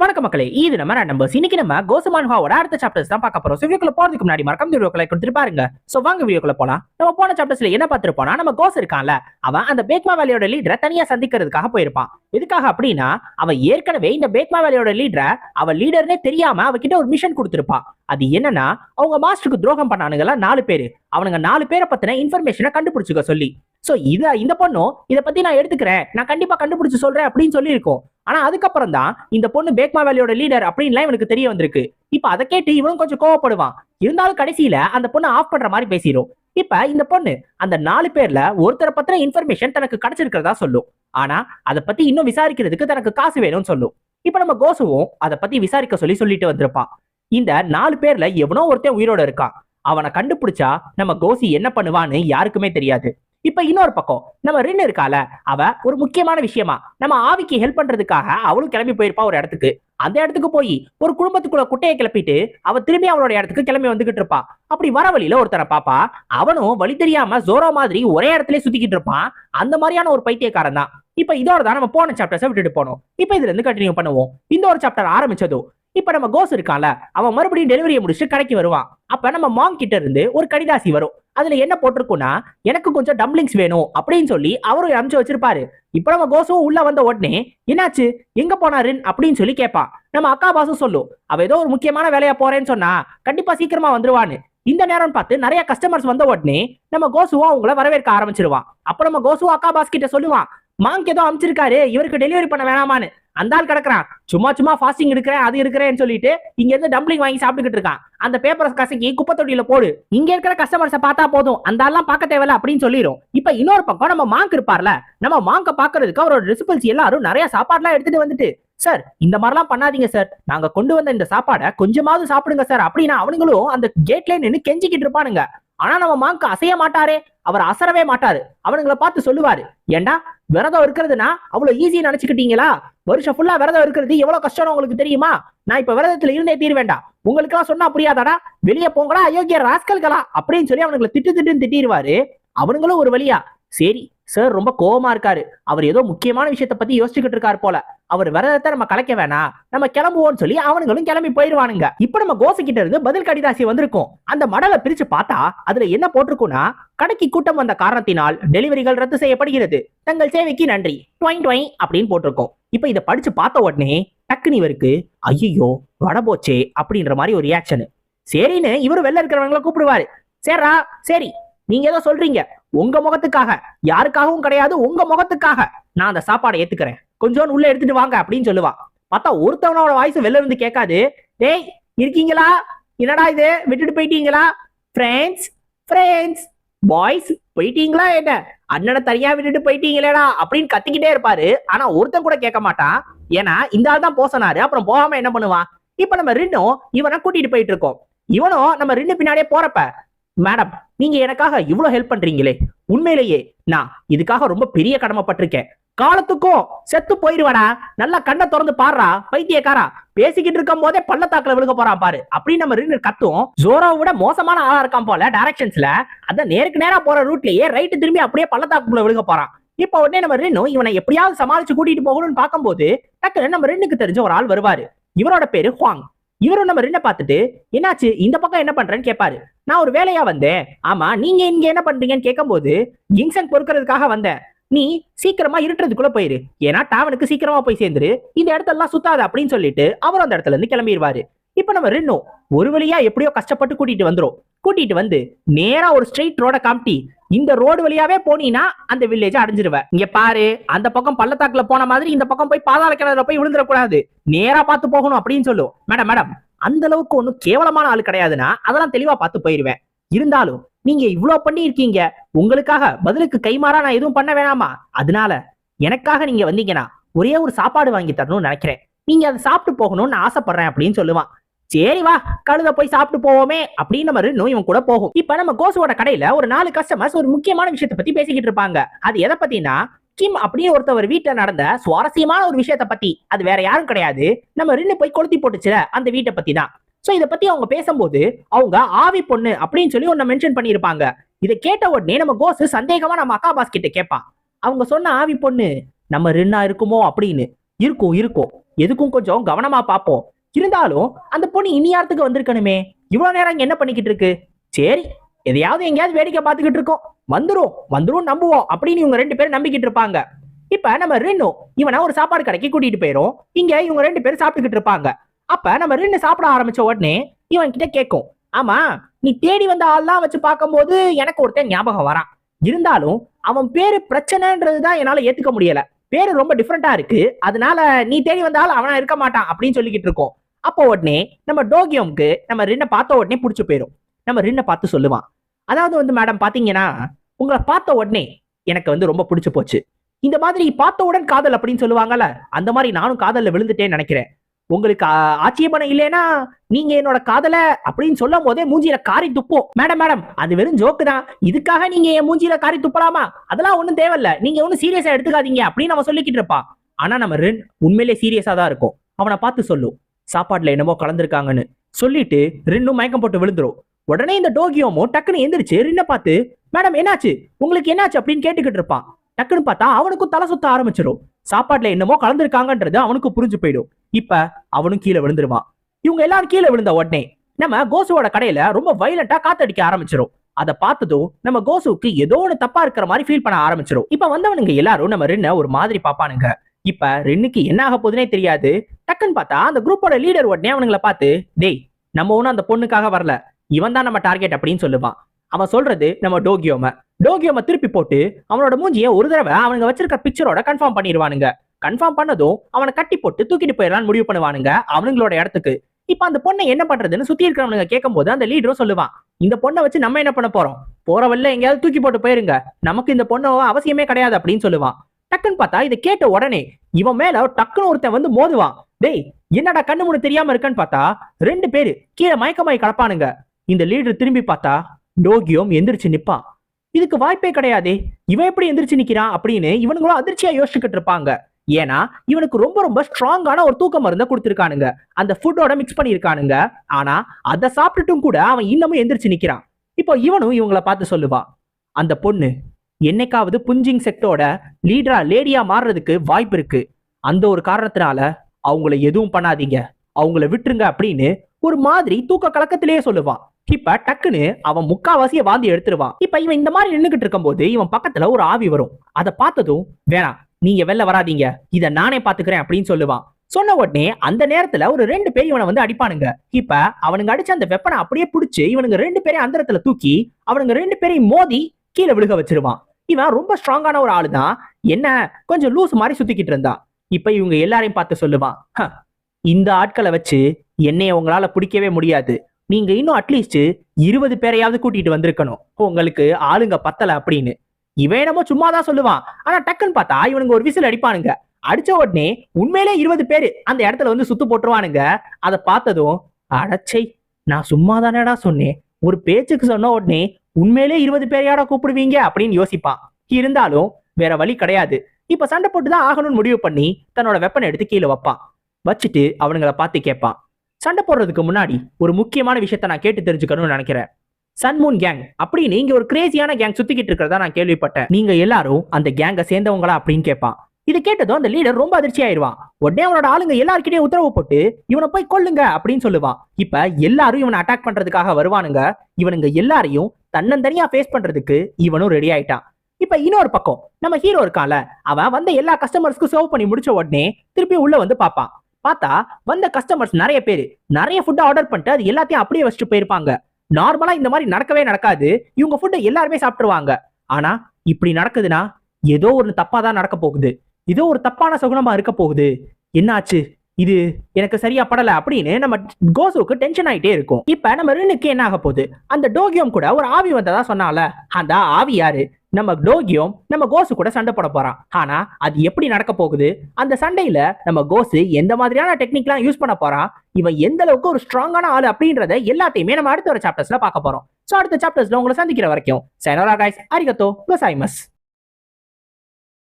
வணக்க மக்களே இது நம்ம நம்பர்ஸ் இன்னைக்கு நம்ம கோசமான்ஹாவோட அடுத்த சாப்டர்ஸ் தான் பார்க்க போறோம். வீடியோக்குள்ள போறதுக்கு முன்னாடி மறக்காம வீடியோக்களை கொடுத்துட்டு பாருங்க. சோ வாங்க வீடியோக்குள்ள போலாம். நம்ம போன சாப்டர்ஸ்ல என்ன பார்த்திருப்போம்னா நம்ம கோஸ் இருக்கான்ல அவன் அந்த பேக்மா வேலையோட லீடரை தனியா சந்திக்கிறதுக்காக போயிருப்பான். எதுக்காக அப்படின்னா அவன் ஏற்கனவே இந்த பேக்மா வேலையோட லீடரை அவன் லீடர்னே தெரியாம அவகிட்ட ஒரு மிஷன் கொடுத்துருப்பான். அது என்னன்னா அவங்க மாஸ்டருக்கு துரோகம் பண்ணானுங்களா நாலு பேரு. அவனுங்க நாலு பேரை பத்தின இன்ஃபர்மேஷனை கண்டுபிடிச்சுக்க சொல்லி. ஸோ இதை இந்த பொண்ணும் இதை பத்தி நான் எடுத்துக்கிறேன். நான் கண்டிப்பா கண்டுபிடிச்சு சொல்றேன் அப்படின்னு சொல்லியிருக்கோம். ஆனா அதுக்கப்புறம் தான் இந்த பொண்ணு பேக்மா வேலையோட லீடர் அப்படின்லாம் இவனுக்கு தெரிய வந்திருக்கு. இப்ப அதை கேட்டு இவனும் கொஞ்சம் கோவப்படுவான். இருந்தாலும் கடைசியில அந்த பொண்ணு ஆஃப் பண்ற மாதிரி பேசிடும் இப்ப இந்த பொண்ணு அந்த நாலு பேர்ல ஒருத்தரை பத்தின இன்ஃபர்மேஷன் தனக்கு கிடைச்சிருக்கிறதா சொல்லும். ஆனா அதை பத்தி இன்னும் விசாரிக்கிறதுக்கு தனக்கு காசு வேணும்னு சொல்லும். இப்ப நம்ம கோசுவும் அதை பத்தி விசாரிக்க சொல்லி சொல்லிட்டு வந்திருப்பான். இந்த நாலு பேர்ல எவனோ ஒருத்தன் உயிரோட இருக்கான். அவனை கண்டுபிடிச்சா நம்ம கோசி என்ன பண்ணுவான்னு யாருக்குமே தெரியாது. இப்ப இன்னொரு பக்கம் நம்ம ரின் இருக்கால அவ ஒரு முக்கியமான விஷயமா நம்ம ஆவிக்கு ஹெல்ப் பண்றதுக்காக அவளும் கிளம்பி போயிருப்பா ஒரு இடத்துக்கு. அந்த இடத்துக்கு போய் ஒரு குடும்பத்துக்குள்ள குட்டையை கிளப்பிட்டு அவ திரும்பி அவளோட இடத்துக்கு கிளம்பி வந்துகிட்டு இருப்பா. அப்படி வர வழியில ஒருத்தரை பாப்பா அவனும் வழி தெரியாம ஜோரோ மாதிரி ஒரே இடத்துல சுத்திக்கிட்டு இருப்பான். அந்த மாதிரியான ஒரு பைத்தியக்காரன் தான். இப்ப இதோட தான் நம்ம போன சாப்டர்ஸை விட்டுட்டு போனோம். இப்ப இதுல இருந்து கண்டினியூ பண்ணுவோம். இந்த ஒரு சாப்டர் ஆரம்பிச்சதோ இப்ப நம்ம கோஸ் இருக்கான்ல அவன் மறுபடியும் டெலிவரியை முடிச்சுட்டு கடைக்கு வருவான். அப்ப நம்ம மாங் கிட்ட இருந்து ஒரு கடிதாசி வரும். அதுல என்ன போட்டிருக்கோம்னா எனக்கு கொஞ்சம் டம்ளிங்ஸ் வேணும் அப்படின்னு சொல்லி அவரும் அனுப்பிச்சு வச்சிருப்பாரு. இப்ப நம்ம கோசும் உள்ள வந்த உடனே என்னாச்சு? எங்க போனாருன்னு? அப்படின்னு சொல்லி கேட்பான். நம்ம அக்கா பாசும் சொல்லும் அவ ஏதோ ஒரு முக்கியமான வேலையா போறேன்னு சொன்னா கண்டிப்பா சீக்கிரமா வந்துருவான்னு. இந்த நேரம் பார்த்து நிறைய கஸ்டமர்ஸ் வந்த உடனே நம்ம கோசுவும் அவங்கள வரவேற்க ஆரம்பிச்சிருவான். அப்ப நம்ம கோசுவும் அக்கா பாஸ் கிட்ட சொல்லுவான் மாங்க் ஏதோ அமைச்சிருக்காரு இவருக்கு டெலிவரி பண்ண வேணாமான்னு. அந்த ஆள் கிடக்குறான். சும்மா சும்மா ஃபாஸ்டிங் எடுக்கிறேன் அது இருக்கிறேன்னு சொல்லிட்டு இங்க இருந்து டம்ப்ளிங் வாங்கி சாப்பிட்டுக்கிட்டு இருக்கான். அந்த பேப்பரை கசக்கி குப்பை தொட்டியில போடு. இங்க இருக்கிற கஸ்டமர்ஸை பார்த்தா போதும். அந்த ஆள்லாம் பார்க்க தேவையில்ல அப்படின்னு சொல்லிடும் இப்ப இன்னொரு பக்கம் நம்ம மாங்க் இருப்பார்ல நம்ம மாங்க பாக்குறதுக்கு அவரோட ரெசிபிள்ஸ் எல்லாரும் நிறைய சாப்பாடுலாம் எடுத்துட்டு வந்துட்டு சார் இந்த மாதிரிலாம் பண்ணாதீங்க சார் நாங்க கொண்டு வந்த இந்த சாப்பாடை கொஞ்சமாவது சாப்பிடுங்க சார் அப்படின்னா அவனுங்களும் அந்த கேட்ல நின்று கெஞ்சிக்கிட்டு இருப்பானுங்க. ஆனா நம்ம மாங்க் அசைய மாட்டாரே அவர் அசரவே மாட்டாரு. அவனுங்களை பார்த்து சொல்லுவாரு ஏண்டா விரதம் இருக்கிறதுனா அவ்வளவு ஈஸியா நினைச்சுக்கிட்டீங்களா? வருஷம் ஃபுல்லா விரதம் இருக்கிறது எவ்வளவு கஷ்டம் உங்களுக்கு தெரியுமா? நான் இப்ப விரதத்துல இருந்தே தீர்வேண்டா வேண்டாம் உங்களுக்கு எல்லாம் சொன்னா புரியாதாடா? வெளியே போங்கடா அயோக்கிய ராஸ்கல்களா? அப்படின்னு சொல்லி அவனுங்களை திட்டு திட்டுன்னு திட்டிடுவாரு அவனுங்களும் ஒரு வழியா சரி சார் ரொம்ப கோவமா இருக்காரு. அவர் ஏதோ முக்கியமான விஷயத்த பத்தி யோசிச்சுக்கிட்டு இருக்காரு போல. அவர் விரதத்தை நம்ம கலைக்க வேணாம். நம்ம கிளம்புவோம்னு சொல்லி அவனுங்களும் கிளம்பி போயிருவானுங்க. இப்ப நம்ம கோசை கிட்ட இருந்து பதில் கடிதாசி வந்திருக்கும். அந்த மடலை பிரிச்சு பார்த்தா அதுல என்ன போட்டிருக்கும்னா கடைக்கு கூட்டம் வந்த காரணத்தினால் டெலிவரிகள் ரத்து செய்யப்படுகிறது. தங்கள் சேவைக்கு நன்றி. டொயின் ட்வைன் அப்படின்னு போட்டிருக்கோம். இப்ப இதை படிச்சு பார்த்த உடனே டக்குனு இவருக்கு ஐயோ வடபோச்சே அப்படின்ற மாதிரி ஒரு ரியாக்ஷனு சரின்னு இவரு வெளில இருக்கிறவங்கள கூப்பிடுவாரு. சேரா சரி நீங்க ஏதோ சொல்றீங்க. உங்க முகத்துக்காக. யாருக்காகவும் கிடையாது உங்க முகத்துக்காக. நான் அந்த சாப்பாடை ஏத்துக்கிறேன். கொஞ்சோண்டு உள்ள எடுத்துட்டு வாங்க அப்படின்னு சொல்லுவான் பார்த்தா ஒருத்தவனோட வாய்ஸ் வெளில இருந்து கேட்காது. டேய் இருக்கீங்களா? என்னடா இது? விட்டுட்டு போயிட்டீங்களா? ஃப்ரெண்ட்ஸ் ஃப்ரெண்ட்ஸ் பாய்ஸ் போயிட்டீங்களா என்ன? அண்ணனை தனியா விட்டுட்டு போயிட்டீங்களேடா அப்படின்னு கத்திக்கிட்டே இருப்பாரு. ஆனா ஒருத்தன் கூட கேட்க மாட்டான். ஏன்னா இந்த ஆள் தான் போக சொன்னாரு அப்புறம் போகாம என்ன பண்ணுவான்? இப்ப நம்ம ரெண்டும் இவனை கூட்டிட்டு போயிட்டு இருக்கோம். இவனும் நம்ம ரெண்டு பின்னாடியே போறப்ப மேடம் நீங்க எனக்காக இவ்வளவு ஹெல்ப் பண்றீங்களே. உண்மையிலேயே நான் இதுக்காக ரொம்ப பெரிய கடமைப்பட்டிருக்கேன். காலத்துக்கும் செத்து போயிருவாடா நல்லா கண்ணை திறந்து பாடுறா பைத்தியக்காரா? பேசிக்கிட்டு இருக்கும் போதே பள்ளத்தாக்குல விழுக போறான் பாரு. அப்படின்னு நம்ம ரெண்டு கத்தும் ஜோரோவை விட மோசமான ஆளா இருக்கான் போல டைரக்ஷன்ஸ்ல அந்த நேருக்கு நேரா போற ரூட்லயே ரைட்டு திரும்பி அப்படியே பள்ளத்தாக்குள்ள விழுக போறான். இப்ப உடனே நம்ம ரெண்டும் இவனை எப்படியாவது சமாளிச்சு கூட்டிட்டு போகணும்னு பார்க்கும்போது டக்குன்னு நம்ம ரெண்டுக்கு தெரிஞ்ச ஒரு ஆள் வருவாரு. இவரோட பேரு ஹுவாங். இவரும் நம்ம ரெண்ட பார்த்துட்டு என்னாச்சு? இந்த பக்கம் என்ன பண்றேன்னு கேட்பாரு நான் ஒரு வேலையா வந்தேன். ஆமா நீங்க இங்க என்ன பண்றீங்கன்னு கேட்கும்போது கிங்சன் பொறுக்கிறதுக்காக வந்தேன். நீ சீக்கிரமா இருட்டுறதுக்குள்ள போயிரு. ஏன்னா டாவனுக்கு சீக்கிரமா போய் சேர்ந்துரு. இந்த இடத்தெல்லாம் சுத்தாது அப்படின்னு சொல்லிட்டு அவர் அந்த இடத்துல இருந்து கிளம்பிடுவாரு இப்ப நம்ம ரெண்டும் ஒரு வழியா எப்படியோ கஷ்டப்பட்டு கூட்டிட்டு வந்துரும். கூட்டிட்டு வந்து நேரா ஒரு ஸ்ட்ரெயிட் ரோட காமிட்டி இந்த ரோடு வழியாவே போனீங்கன்னா அந்த வில்லேஜ் அடைஞ்சிருவ. இங்க பாரு அந்த பக்கம் பள்ளத்தாக்குல போன மாதிரி இந்த பக்கம் போய் பாதாள கிணறுல போய் விழுந்துடக்கூடாது. நேரா பார்த்து போகணும் அப்படின்னு சொல்லும். மேடம் மேடம் அந்த அளவுக்கு ஒன்றும் கேவலமான ஆள் கிடையாதுன்னா அதெல்லாம் தெளிவா பார்த்து போயிருவேன். இருந்தாலும் நீங்க இவ்ளோ பண்ணி இருக்கீங்க உங்களுக்காக பதிலுக்கு கைமாறா நான் எதுவும் பண்ண வேணாமா? அதனால எனக்காக நீங்க வந்தீங்கன்னா ஒரே ஒரு சாப்பாடு வாங்கி தரணும்னு நினைக்கிறேன். நீங்க அதை சாப்பிட்டு போகணும்னு ஆசைப்படுறேன் அப்படின்னு சொல்லுவான். சரி வா கழுத போய் சாப்பிட்டு போவோமே அப்படின்னு மாதிரி நோய் இவன் கூட போகும். இப்ப நம்ம கோசுவோட கடையில ஒரு நாலு கஸ்டமர்ஸ் ஒரு முக்கியமான விஷயத்தை பத்தி பேசிக்கிட்டு இருப்பாங்க. அது எதை பத்தினா கிம் அப்படின்னு ஒருத்தவர் வீட்டுல நடந்த சுவாரஸ்யமான ஒரு விஷயத்த பத்தி அது வேற யாரும் கிடையாது. நம்ம ரெண்டு போய் கொளுத்தி போட்டுச்சுல அந்த வீட்டை பத்தி தான் சோ இத பத்தி அவங்க பேசும்போது அவங்க ஆவி பொண்ணு அப்படின்னு சொல்லி ஒன்னு மென்ஷன் பண்ணியிருப்பாங்க. இதை கேட்ட உடனே நம்ம கோசு சந்தேகமா நம்ம அக்கா பாஸ் கிட்ட கேட்பான். அவங்க சொன்ன ஆவி பொண்ணு நம்ம ரெண்டா இருக்குமோ அப்படின்னு. இருக்கும் இருக்கும். எதுக்கும் கொஞ்சம் கவனமா பார்ப்போம். இருந்தாலும் அந்த பொண்ணு இனியாரத்துக்கு வந்திருக்கணுமே? இவ்வளவு நேரம் என்ன பண்ணிக்கிட்டு இருக்கு? சரி எதையாவது எங்கேயாவது வேடிக்கை பார்த்துக்கிட்டு இருக்கோம். வந்துரும். வந்துரும் நம்புவோம். அப்படின்னு இவங்க ரெண்டு பேரும் நம்பிக்கிட்டு இருப்பாங்க. இப்ப நம்ம ரெண்டு இவனை ஒரு சாப்பாடு கடைக்கு கூட்டிட்டு போயிரும். இங்க இவங்க ரெண்டு பேரும் சாப்பிட்டுக்கிட்டு இருப்பாங்க. அப்ப நம்ம ரெண்டு சாப்பிட ஆரம்பிச்ச உடனே இவன் கிட்ட கேட்கும். ஆமா நீ தேடி வந்த ஆள்லாம் வச்சு பார்க்கும்போது எனக்கு ஒருத்தன் ஞாபகம் வரான். இருந்தாலும் அவன் பேரு பிரச்சனைன்றது தான் என்னால ஏத்துக்க முடியல. பேரு ரொம்ப டிஃப்ரெண்டா இருக்கு. அதனால நீ தேடி வந்தாலும் அவனா இருக்க மாட்டான் அப்படின்னு சொல்லிக்கிட்டு இருக்கோம். அப்போ உடனே நம்ம டோகியோம்க்கு நம்ம ரின்ன பார்த்த உடனே பிடிச்சி போயிடும் நம்ம ரின்ன பார்த்து சொல்லுவான். அதாவது வந்து மேடம் பாத்தீங்கன்னா உங்களை பார்த்த உடனே எனக்கு வந்து ரொம்ப பிடிச்சு போச்சு. இந்த மாதிரி பார்த்தவுடன் காதல் அப்படின்னு சொல்லுவாங்கல்ல அந்த மாதிரி நானும் காதல்ல விழுந்துட்டேன்னு நினைக்கிறேன். உங்களுக்கு ஆ- ஆட்சேபணம் இல்லைன்னா நீங்க என்னோட காதல அப்படின்னு சொல்லும் போதே மூஞ்சியில காரி துப்போம். மேடம் மேடம் அது வெறும் ஜோக்கு தான். இதுக்காக நீங்க என் மூஞ்சியில காரி துப்பலாமா? அதெல்லாம் ஒண்ணும் தேவையில்ல. நீங்க ஒன்னும் சீரியஸா எடுத்துக்காதீங்க அப்படின்னு நம்ம சொல்லிக்கிட்டு இருப்பான். ஆனா நம்ம ரென் உண்மையிலே சீரியஸா தான் இருக்கும். அவனை பார்த்து சொல்லும் சாப்பாட்டுல என்னமோ கலந்துருக்காங்கன்னு சொல்லிட்டு ரெண்டும் மயக்கம் போட்டு விழுந்துரும். உடனே இந்த டோகியோமோ டக்குன்னு எந்திரிச்சு ரின்ன பார்த்து மேடம் என்னாச்சு? உங்களுக்கு என்னாச்சு? அப்படின்னு கேட்டுக்கிட்டு இருப்பான். டக்குன்னு பார்த்தா அவனுக்கும் தலை சுத்த ஆரம்பிச்சிடும் சாப்பாட்டுல என்னமோ கலந்துருக்காங்கன்றது அவனுக்கு புரிஞ்சு போயிடும். இப்ப அவனும் கீழே விழுந்துருவான். இவங்க எல்லாரும் கீழே விழுந்த உடனே நம்ம கோசுவோட கடையில ரொம்ப வைலண்டா காத்தடிக்க ஆரம்பிச்சிடும் அதை பார்த்ததும் நம்ம கோசுவுக்கு ஏதோ ஒன்று தப்பா இருக்கிற மாதிரி ஃபீல் பண்ண ஆரம்பிச்சிடும் இப்ப வந்தவனுங்க எல்லாரும் நம்ம ரென்ன ஒரு மாதிரி பாப்பானுங்க இப்ப ரென்னுக்கு என்ன ஆக போகுதுனே தெரியாது. டக்குன்னு பார்த்தா அந்த குரூப்போட லீடர் உடனே அவனுங்களை பார்த்து டேய் நம்ம ஒன்றும் அந்த பொண்ணுக்காக வரல. இவன் தான் நம்ம டார்கெட் அப்படின்னு சொல்லுவான். அவன் சொல்றது நம்ம டோகியோம. டோகியோம திருப்பி போட்டு அவனோட மூஞ்சியை ஒரு தடவை அவனுங்க வச்சிருக்க பிக்சரோட கன்ஃபார்ம் பண்ணிடுவானுங்க கன்ஃபார்ம் பண்ணதும் அவனை கட்டி போட்டு தூக்கிட்டு போயிடலாம்னு முடிவு பண்ணுவானுங்க அவனுங்களோட இடத்துக்கு. இப்ப அந்த பொண்ணை என்ன பண்றதுன்னு சுத்தி இருக்கிறவனுங்க கேட்கும்போது அந்த லீடரும் சொல்லுவான் இந்த பொண்ணை வச்சு நம்ம என்ன பண்ண போறோம்? போற வழியில எங்கேயாவது தூக்கி போட்டு போயிருங்க. நமக்கு இந்த பொண்ணு அவசியமே கிடையாது அப்படின்னு சொல்லுவான். டக்குன்னு பார்த்தா இதை கேட்ட உடனே இவன் மேல டக்குன்னு ஒருத்தன் வந்து மோதுவான். டேய் என்னடா கண்ணு மூணு தெரியாம இருக்கன்னு பார்த்தா ரெண்டு பேரு கீழே மயக்கமாய் கிடப்பானுங்க இந்த லீடர் திரும்பி பார்த்தா டோகியோம் எந்திரிச்சு நிப்பான் இதுக்கு வாய்ப்பே கிடையாதே. இவன் எப்படி எந்திரிச்சு நிக்கிறான் அப்படின்னு இவனுங்களும் அதிர்ச்சியா யோசிச்சுக்கிட்டு இருப்பாங்க. ஏன்னா இவனுக்கு ரொம்ப ரொம்ப ஸ்ட்ராங்கான ஒரு தூக்க மருந்தை கொடுத்துருக்கானுங்க. அந்த ஃபுட்டோட மிக்ஸ் பண்ணியிருக்கானுங்க. ஆனா அதை சாப்பிட்டுட்டும் கூட அவன் இன்னமும் எந்திரிச்சு நிக்கிறான். இப்போ இவனும் இவங்கள பார்த்து சொல்லுவான் அந்த பொண்ணு என்னைக்காவது புஞ்சிங் செக்டோட லீடரா லேடியா மாறுறதுக்கு வாய்ப்பு இருக்கு. அந்த ஒரு காரணத்தினால அவங்கள எதுவும் பண்ணாதீங்க. அவங்கள விட்டுருங்க அப்படின்னு ஒரு மாதிரி தூக்க கலக்கத்திலேயே சொல்லுவான். இப்ப டக்குன்னு அவன் முக்காவாசிய வாந்தி எடுத்துருவான். இப்ப இவன் இந்த மாதிரி நின்னுகிட்டு இருக்கும்போது இவன் பக்கத்துல ஒரு ஆவி வரும். அதை பார்த்ததும் வேணாம் நீங்க வெளில வராதீங்க. இத நானே பாத்துக்கிறேன் அப்படின்னு சொல்லுவான். சொன்ன உடனே அந்த நேரத்துல ஒரு ரெண்டு பேர் இவனை வந்து அடிப்பானுங்க. இப்ப அவனுங்க அடிச்ச அந்த வெப்பனை அப்படியே பிடிச்சு இவனுங்க ரெண்டு பேரையும் அந்தரத்துல தூக்கி அவனுங்க ரெண்டு பேரையும் மோதி கீழே விழுக வச்சிருவான். இவன் ரொம்ப ஸ்ட்ராங்கான ஒரு ஆளு தான் என்ன கொஞ்சம் லூஸ் மாதிரி சுத்திக்கிட்டு இருந்தான் இப்ப இவங்க எல்லாரையும் பார்த்து சொல்லுவான் "ஹ, இந்த ஆட்களை வச்சு என்னைய உங்களால பிடிக்கவே முடியாது. நீங்க இன்னும் அட்லீஸ்ட் இருபது பேரையாவது கூட்டிட்டு வந்திருக்கணும். உங்களுக்கு ஆளுங்க பத்தல அப்படின்னு. இவன் என்னமோ சும்மா தான் சொல்லுவான். ஆனா டக்குன்னு பார்த்தா இவனுங்க ஒரு விசில் அடிப்பானுங்க. அடிச்ச உடனே உண்மையிலே இருபது பேரு அந்த இடத்துல வந்து சுத்து போட்டுருவானுங்க. அதை பார்த்ததும் அடச்சை நான் சும்மா தானடா சொன்னேன். ஒரு பேச்சுக்கு சொன்ன உடனே உண்மையிலே இருபது பேரையாடா கூப்பிடுவீங்க அப்படின்னு யோசிப்பான். இருந்தாலும் வேற வழி கிடையாது. இப்ப சண்டை போட்டு தான் ஆகணும்னு முடிவு பண்ணி தன்னோட வெப்பனை எடுத்து கீழே வைப்பான். வச்சுட்டு அவனுங்கள பார்த்து கேட்பான். சண்டை போடுறதுக்கு முன்னாடி ஒரு முக்கியமான விஷயத்த நான் கேட்டு தெரிஞ்சுக்கணும்னு நினைக்கிறேன். சன்மூன் கேங் அப்படின்னு இங்க ஒரு கிரேசியான கேங் சுத்திக்கிட்டு இருக்கிறதா நான் கேள்விப்பட்டேன். நீங்க எல்லாரும் அந்த கேங்க சேர்ந்தவங்களா அப்படின்னு கேட்பான். இது கேட்டதும் அந்த லீடர் ரொம்ப அதிர்ச்சி ஆயிடுவான். உடனே அவனோட ஆளுங்க எல்லாருக்கிட்டே உத்தரவு போட்டு இவனை போய் கொல்லுங்க அப்படின்னு சொல்லுவான். இப்ப எல்லாரும் இவனை அட்டாக் பண்றதுக்காக வருவானுங்க. இவனுங்க எல்லாரையும் தன்னந்தனியா ஃபேஸ் பண்றதுக்கு இவனும் ரெடி ஆயிட்டான். இப்ப இன்னொரு பக்கம் நம்ம ஹீரோ இருக்கான்ல அவன் வந்த எல்லா கஸ்டமர்ஸ்க்கும் சர்வ் பண்ணி முடிச்ச உடனே திருப்பி உள்ள வந்து பார்ப்பான். பார்த்தா வந்த கஸ்டமர்ஸ் நிறைய பேர். நிறைய ஃபுட்டை ஆர்டர் பண்ணிட்டு அது எல்லாத்தையும் அப்படியே வச்சுட்டு போயிருப்பாங்க. நார்மலா இந்த மாதிரி நடக்கவே நடக்காது. இவங்க ஃபுட்டை எல்லாருமே சாப்பிட்டுருவாங்க. ஆனா இப்படி நடக்குதுன்னா ஏதோ ஒரு தப்பா தான் நடக்க போகுது. ஏதோ ஒரு தப்பான சகுனமா இருக்க போகுது. என்னாச்சு? இது எனக்கு சரியா படல அப்படின்னு நம்ம கோசுவுக்கு டென்ஷன் ஆயிட்டே இருக்கும். இப்ப நம்ம ரெனுக்கு என்ன ஆக போகுது? அந்த டோகியோம் கூட ஒரு ஆவி வந்ததா சொன்னால. அந்த ஆவி யாரு? நம்ம டோகியும் நம்ம கோசு கூட சண்டை போட போறான். ஆனா அது எப்படி நடக்க போகுது? அந்த சண்டையில நம்ம கோசு எந்த மாதிரியான டெக்னிக்லாம் யூஸ் பண்ண போறான்? இவன் எந்த அளவுக்கு ஒரு ஸ்ட்ராங்கான ஆள் அப்படின்றத எல்லாத்தையுமே நம்ம அடுத்த ஒரு சாப்டர்ஸ்ல பார்க்க போறோம். ஸோ அடுத்த சாப்டர்ஸ்ல உங்களை சந்திக்கிற வரைக்கும் சைனோரா கைஸ் அரிகத்தோ கோசாய்மஸ்